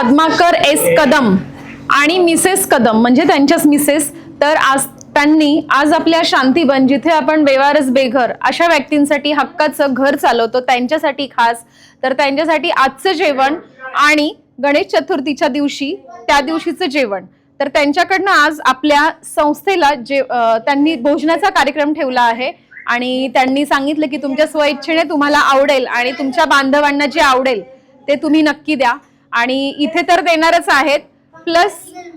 Padmakar S Kadam आणि Mrs Kadam म्हणजे त्यांच्याच मिसेस. तर आज त्यांनी आज आपल्या शांतीबन जिथे आपण बेवारस बेघर अशा व्यक्तींसाठी हक्काचं घर चालवतो त्यांच्यासाठी खास. तर त्यांच्यासाठी आजचं जेवण आणि गणेश चतुर्थीच्या दिवशी त्या दिवशीचं जेवण. तर त्यांच्याकडनं आज आपल्या संस्थेला जे त्यांनी भोजनाचा कार्यक्रम ठेवला आहे. आणि त्यांनी सांगितलं की तुमच्या स्वइच्छेने तुम्हाला आवडेल आणि तुमच्या बांधवांना जे आवडेल ते तुम्ही नक्की द्या. आणि इथे तर देणारच आहेत. प्लस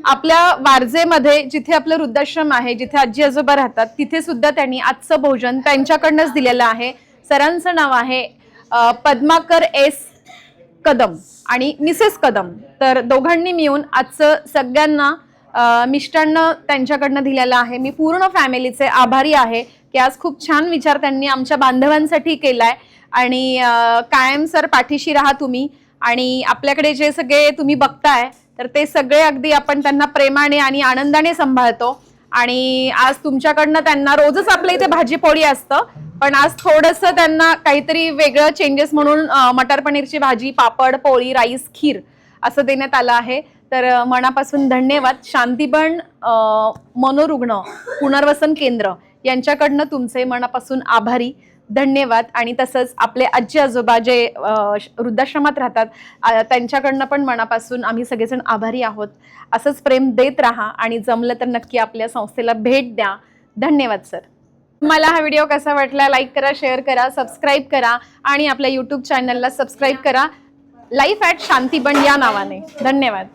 आपल्या वारजेमध्ये जिथे आपलं वृद्धाश्रम आहे जिथे आजी आजोबा राहतात तिथे सुद्धा त्यांनी आजचं भोजन त्यांच्याकडनंच दिलेलं आहे. सरांचं नाव आहे पद्माकर एस कदम आणि मिसेस कदम. तर दोघांनी मिळून आजचं सगळ्यांना मिष्टान्न त्यांच्याकडनं दिलेलं आहे. मी पूर्ण फॅमिलीचे आभारी आहे की आज खूप छान विचार त्यांनी आमच्या बांधवांसाठी केलाय. आणि कायम सर पाठीशी राहा तुम्ही. आणि आपल्याकडे जे सगळे तुम्ही बघताय तर ते सगळे अगदी आपण त्यांना प्रेमाने आणि आनंदाने सांभाळतो. आणि आज तुमच्याकडनं त्यांना रोजच आपल्या इथे भाजीपोळी असतं पण आज थोडंसं त्यांना काहीतरी वेगळं चेंजेस म्हणून मटर पनीरची भाजी पापड पोळी राईस खीर असं देण्यात आलं आहे. तर मनापासून धन्यवाद. शांतीबन मनोरुग्ण पुनर्वसन केंद्र. यांच्याकडनं तुमचे मनापासून आभारी धन्यवाद. आणि तसंच आपले आजी आजोबा जे वृद्धाश्रमात राहतात त्यांच्याकडनं पण मनापासून आम्ही सगळेजण आभारी आहोत. असंच प्रेम देत राहा आणि जमलं तर नक्की आपल्या संस्थेला भेट द्या. धन्यवाद सर. मला हा व्हिडिओ कसा वाटला लाईक करा शेअर करा सबस्क्राईब करा आणि आपल्या यूट्यूब चॅनलला सबस्क्राईब करा. लाईफ ॲट शांतीबन या नावाने. धन्यवाद.